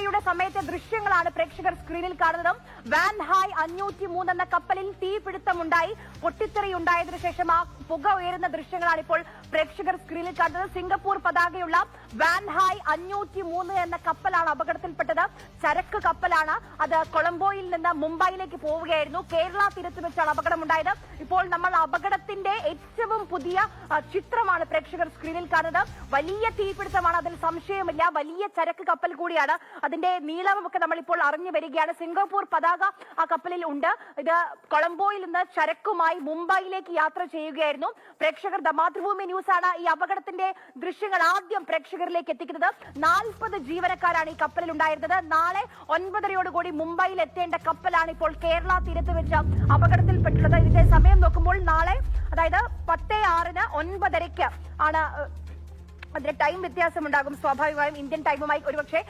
പൊട്ടിത്തെറിയുടെ സമയത്തെ ദൃശ്യങ്ങളാണ് പ്രേക്ഷകർ സ്ക്രീനിൽ കാണുന്നത്. വാൻ ഹായ് അഞ്ഞൂറ്റി മൂന്ന് എന്ന കപ്പലിൽ തീപിടുത്തമുണ്ടായി. പൊട്ടിത്തെറി ഉണ്ടായതിനു ശേഷം ആ പുക ഉയരുന്ന ദൃശ്യങ്ങളാണ് ഇപ്പോൾ പ്രേക്ഷകർ സ്ക്രീനിൽ കാണുന്നത്. സിംഗപ്പൂർ പതാകയുള്ള വാൻ ഹായ് അഞ്ഞൂറ്റി മൂന്ന് എന്ന കപ്പലാണ് അപകടത്തിൽപ്പെട്ടത്. ചരക്ക് കപ്പലാണ്. അത് കൊളംബോയിൽ നിന്ന് മുംബൈയിലേക്ക് പോവുകയായിരുന്നു. കേരള തീരത്ത് വെച്ചാണ് അപകടമുണ്ടായത്. ഇപ്പോൾ നമ്മൾ അപകടത്തിന്റെ ഏറ്റവും പുതിയ ചിത്രമാണ് പ്രേക്ഷകർ സ്ക്രീനിൽ കാണുന്നത്. വലിയ തീപിടുത്തമാണ് അതിൽ സംശയമില്ല. വലിയ ചരക്ക് കപ്പൽ കൂടിയാണ്. അതിന്റെ നീളമൊക്കെ നമ്മൾ ഇപ്പോൾ അറിഞ്ഞു വരികയാണ്. സിംഗപ്പൂർ പതാക ആ കപ്പലിൽ ഉണ്ട്. ഇത് കൊളംബോയിൽ നിന്ന് ചരക്കുമായി മുംബൈയിലേക്ക് യാത്ര ചെയ്യുകയായിരുന്നു. പ്രേക്ഷകർ ദ മാതൃഭൂമി ന്യൂസ് ആണ് ഈ അപകടത്തിന്റെ ദൃശ്യങ്ങൾ ആദ്യം പ്രേക്ഷകരിലേക്ക് എത്തിക്കുന്നത്. നാൽപ്പത് ജീവനക്കാരാണ് ഈ കപ്പലിൽ ഉണ്ടായിരുന്നത്. നാളെ ഒൻപതരയോടുകൂടി മുംബൈയിൽ എത്തേണ്ട കപ്പലാണ് ഇപ്പോൾ കേരള തീരത്ത് വെച്ച് അപകടത്തിൽപ്പെട്ടുള്ളത്. ഇതിന്റെ സമയം നോക്കുമ്പോൾ നാളെ അതായത് പത്തേ ആറിന് ഒൻപതരയ്ക്ക് ആണ് അതിന് ടൈം വ്യത്യാസം ഉണ്ടാകും സ്വാഭാവികമായും ഇന്ത്യൻ ടൈമുമായി ഒരുപക്ഷെ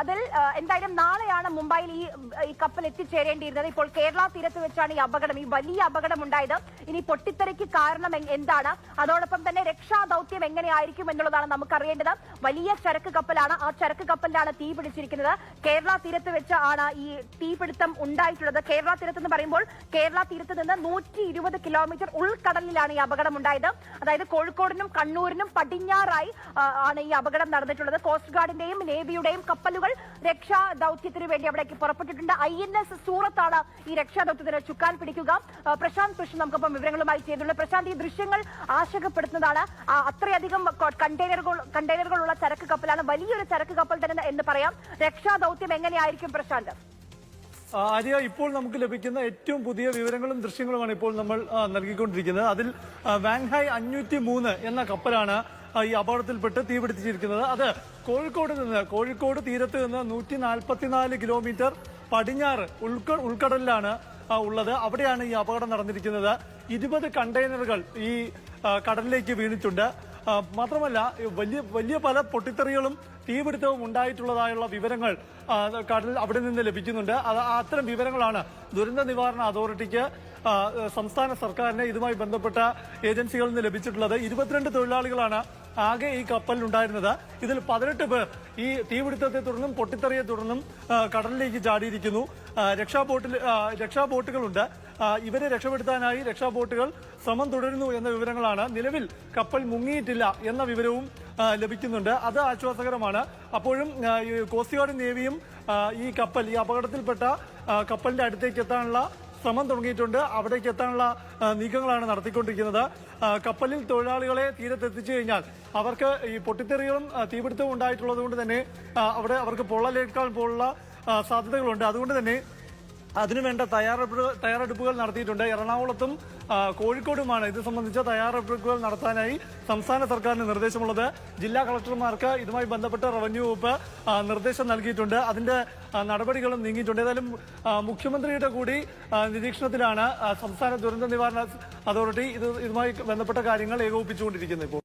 അതിൽ എന്തായാലും നാളെയാണ് മുംബൈയിൽ ഈ ഈ കപ്പൽ എത്തിച്ചേരേണ്ടിയിരുന്നത്. ഇപ്പോൾ കേരള തീരത്ത് വെച്ചാണ് ഈ അപകടം ഈ വലിയ അപകടം ഉണ്ടായത് ഇനി പൊട്ടിത്തെറിക്ക് കാരണം എന്താണ്? അതോടൊപ്പം തന്നെ രക്ഷാ ദൗത്യം എങ്ങനെയായിരിക്കും എന്നുള്ളതാണ് നമുക്കറിയേണ്ടത്. വലിയ ചരക്ക് കപ്പലാണ്. ആ ചരക്ക് കപ്പലിലാണ് തീ പിടിച്ചിരിക്കുന്നത്. കേരള തീരത്ത് വെച്ച് ആണ് ഈ തീപിടുത്തം ഉണ്ടായിട്ടുള്ളത്. കേരള തീരത്ത് എന്ന് പറയുമ്പോൾ കേരള തീരത്ത് നിന്ന് നൂറ്റി കിലോമീറ്റർ ഉൾക്കടലിലാണ് ഈ അപകടം ഉണ്ടായത്. അതായത് കോഴിക്കോടിനും കണ്ണൂരിനും പടിഞ്ഞാറായി ആണ് ഈ അപകടം നടന്നിട്ടുള്ളത്. കോസ്റ്റ് ഗാർഡിന്റെയും നേവിയുടെയും കപ്പലുകൾ രക്ഷാ ദൗത്യത്തിന് വേണ്ടി അവിടേക്ക് പുറപ്പെട്ടിട്ടുണ്ട്. ഐ സൂറത്താണ് ഈ രക്ഷാ ദൗത്യത്തിന് ചുക്കാൻ പിടിക്കുക. പ്രശാന്ത് കൃഷ്ണൻ നമുക്കൊപ്പം വിവരങ്ങളുമായി ചെയ്തിട്ടുണ്ട് പ്രശാന്ത് ഈ ദൃശ്യങ്ങൾ ആശങ്കപ്പെടുത്തുന്നതാണ്. അത്രയധികം കണ്ടെയ്നറുകൾ കണ്ടെയ്നറുകളുള്ള ചരക്ക് കപ്പലാണ്. വലിയൊരു ചരക്ക് കപ്പൽ തന്നെ എന്ന് പറയാം. രക്ഷാ ദൗത്യം എങ്ങനെയായിരിക്കും പ്രശാന്ത്? ആര്യ ഇപ്പോൾ നമുക്ക് ലഭിക്കുന്ന ഏറ്റവും പുതിയ വിവരങ്ങളും ദൃശ്യങ്ങളുമാണ് ഇപ്പോൾ നമ്മൾ നൽകിക്കൊണ്ടിരിക്കുന്നത്. അതിൽ വാങ്ഹായ് അഞ്ഞൂറ്റി മൂന്ന് എന്ന കപ്പലാണ് ഈ അപകടത്തിൽപ്പെട്ട് തീപിടിച്ചിരിക്കുന്നത് അത് കോഴിക്കോട് നിന്ന് കോഴിക്കോട് തീരത്ത് നിന്ന് നൂറ്റി നാൽപ്പത്തിനാല് കിലോമീറ്റർ പടിഞ്ഞാറ് ഉൾക്ക ഉൾക്കടലിലാണ് ഉള്ളത്. അവിടെയാണ് ഈ അപകടം നടന്നിരിക്കുന്നത്. ഇരുപത് കണ്ടെയ്നറുകൾ ഈ കടലിലേക്ക് വീണിട്ടുണ്ട്. മാത്രമല്ല വലിയ വലിയ പല പൊട്ടിത്തെറികളും തീപിടുത്തവും ഉണ്ടായിട്ടുള്ളതായുള്ള വിവരങ്ങൾ കടൽ അവിടെ നിന്ന് ലഭിക്കുന്നുണ്ട്. അത് അത്തരം വിവരങ്ങളാണ് ദുരന്ത നിവാരണ അതോറിറ്റിക്ക് സംസ്ഥാന സർക്കാരിന് ഇതുമായി ബന്ധപ്പെട്ട ഏജൻസികളിൽ നിന്ന് ലഭിച്ചിട്ടുള്ളത്. ഇരുപത്തിരണ്ട് തൊഴിലാളികളാണ് ആകെ ഈ കപ്പലിൽ ഉണ്ടായിരുന്നത് ഇതിൽ പതിനെട്ട് പേർ ഈ തീപിടുത്തത്തെ തുടർന്നും പൊട്ടിത്തെറിയെ തുടർന്നും കടലിലേക്ക് ചാടിയിരിക്കുന്നു. രക്ഷാബോട്ടിൽ രക്ഷാബോട്ടുകളുണ്ട്. ഇവരെ രക്ഷപ്പെടുത്താനായി രക്ഷാബോട്ടുകൾ ശ്രമം തുടരുന്നു എന്ന വിവരങ്ങളാണ് നിലവിൽ കപ്പൽ മുങ്ങിയിട്ടില്ല എന്ന വിവരവും ലഭിക്കുന്നുണ്ട്. അത് ആശ്വാസകരമാണ്. അപ്പോഴും കോസ്റ്റ് ഗാർഡ് നേവിയും ഈ കപ്പൽ ഈ അപകടത്തിൽപ്പെട്ട കപ്പലിന്റെ അടുത്തേക്ക് എത്താനുള്ള ശ്രമം തുടങ്ങിയിട്ടുണ്ട്. അവിടേക്ക് എത്താനുള്ള നീക്കങ്ങളാണ് നടത്തിക്കൊണ്ടിരിക്കുന്നത്. കപ്പലിൽ തൊഴിലാളികളെ തീരത്തെത്തിച്ചു കഴിഞ്ഞാൽ അവർക്ക് ഈ പൊട്ടിത്തെറികളും തീപിടുത്തവും ഉണ്ടായിട്ടുള്ളത് കൊണ്ട് തന്നെ അവിടെ അവർക്ക് പൊള്ളലേക്കാൻ പോലുള്ള സാധ്യതകളുണ്ട്. അതുകൊണ്ട് തന്നെ അതിനുവേണ്ട തയ്യാറെടുപ്പുകൾ തയ്യാറെടുപ്പുകൾ നടത്തിയിട്ടുണ്ട്. എറണാകുളത്തും കോഴിക്കോടുമാണ് ഇത് സംബന്ധിച്ച തയ്യാറെടുപ്പുകൾ നടത്താനായി സംസ്ഥാന സർക്കാരിന് നിർദ്ദേശമുള്ളത്. ജില്ലാ കളക്ടർമാർക്ക് ഇതുമായി ബന്ധപ്പെട്ട റവന്യൂ വകുപ്പ് നിർദ്ദേശം നൽകിയിട്ടുണ്ട്. അതിന്റെ നടപടികളും നീങ്ങിയിട്ടുണ്ട്. ഏതായാലും മുഖ്യമന്ത്രിയുടെ കൂടി നിരീക്ഷണത്തിലാണ് സംസ്ഥാന ദുരന്ത നിവാരണ അതോറിറ്റി ഇത് ഇതുമായി ബന്ധപ്പെട്ട കാര്യങ്ങൾ ഏകോപിപ്പിച്ചുകൊണ്ടിരിക്കുന്നത് ഇപ്പോൾ.